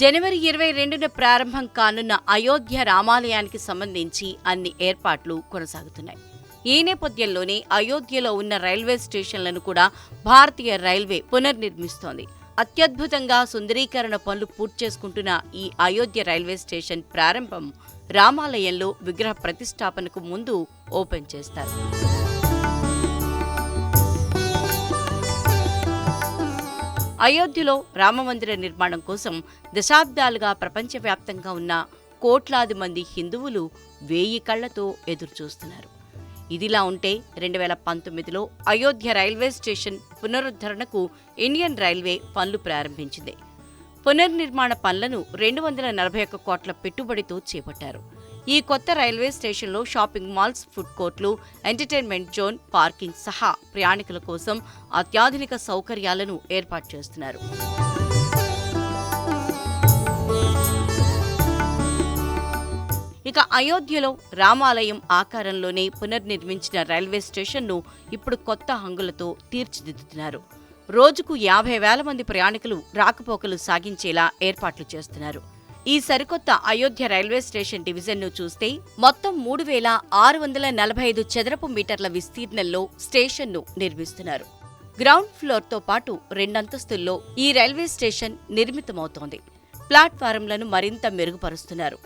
జనవరి ఇరవై రెండున ప్రారంభం కానున్న అయోధ్య రామాలయానికి సంబంధించి అన్ని ఏర్పాట్లు కొనసాగుతున్నాయి. ఈ నేపథ్యంలోనే అయోధ్యలో ఉన్న రైల్వే స్టేషన్లను కూడా భారతీయ రైల్వే పునర్నిర్మిస్తోంది. అత్యద్భుతంగా సుందరీకరణ పనులు పూర్తి చేసుకుంటున్న ఈ అయోధ్య రైల్వే స్టేషన్ ప్రారంభం రామాలయంలో విగ్రహ ప్రతిష్టాపనకు ముందు ఓపెన్ చేస్తారు. అయోధ్యలో రామమందిర నిర్మాణం కోసం దశాబ్దాలుగా ప్రపంచవ్యాప్తంగా ఉన్న కోట్లాది మంది హిందువులు వేయి కళ్ళతో ఎదురుచూస్తున్నారు. ఇదిలా ఉంటే రెండు వేల పంతొమ్మిదిలో అయోధ్య రైల్వే స్టేషన్ పునరుద్ధరణకు ఇండియన్ రైల్వే పనులు ప్రారంభించింది. పునర్నిర్మాణ పనులను రెండు వందల నలభై ఒక్క కోట్ల పెట్టుబడితో చేపట్టారు. ఈ కొత్త రైల్వే స్టేషన్లో షాపింగ్ మాల్స్ ఫుడ్ కోర్ట్లు ఎంటర్టైన్మెంట్ జోన్ పార్కింగ్ సహా ప్రయాణికుల కోసం అత్యాధునిక సౌకర్యాలను ఏర్పాటు చేస్తున్నారు. ఇక అయోధ్యలో రామాలయం ఆకారంలోనే పునర్నిర్మించిన రైల్వే స్టేషన్ను ఇప్పుడు కొత్త హంగులతో తీర్చిదిద్దుతున్నారు. రోజుకు యాభై వేల మంది ప్రయాణికులు రాకపోకలు సాగించేలా ఏర్పాట్లు చేస్తున్నారు. ఈ సరికొత్త అయోధ్య రైల్వే స్టేషన్ డివిజన్ను చూస్తే మొత్తం మూడు వేల ఆరు వందల నలభై ఐదు చదరపు మీటర్ల విస్తీర్ణంలో స్టేషన్ను నిర్మిస్తున్నారు. గ్రౌండ్ ఫ్లోర్తో పాటు రెండంతస్తుల్లో ఈ రైల్వే స్టేషన్ నిర్మితమవుతోంది. ప్లాట్ఫారంలను మరింత మెరుగుపరుస్తున్నారు.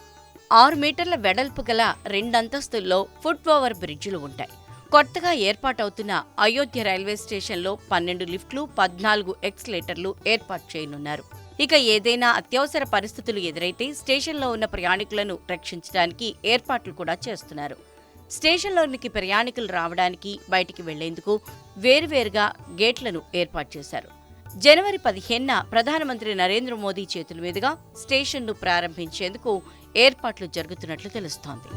ఆరు మీటర్ల వెడల్పు గల రెండంతస్తుల్లో ఫుట్ ఓవర్ బ్రిడ్జిలు ఉంటాయి. కొత్తగా ఏర్పాటవుతున్న అయోధ్య రైల్వే స్టేషన్లో పన్నెండు లిఫ్ట్లు పద్నాలుగు ఎక్స్లేటర్లు ఏర్పాటు చేయనున్నారు. ఇక ఏదైనా అత్యవసర పరిస్థితులు ఎదురైతే స్టేషన్లో ఉన్న ప్రయాణికులను రక్షించడానికి ఏర్పాట్లు కూడా చేస్తున్నారు. స్టేషన్లోనికి ప్రయాణికులు రావడానికి బయటికి వెళ్ళేందుకు వేరువేరుగా గేట్లను ఏర్పాటు చేశారు. జనవరి పదిహేనున ప్రధానమంత్రి నరేంద్ర మోదీ చేతుల మీదుగా స్టేషన్ను ప్రారంభించేందుకు ఏర్పాట్లు జరుగుతున్నట్లు తెలుస్తోంది.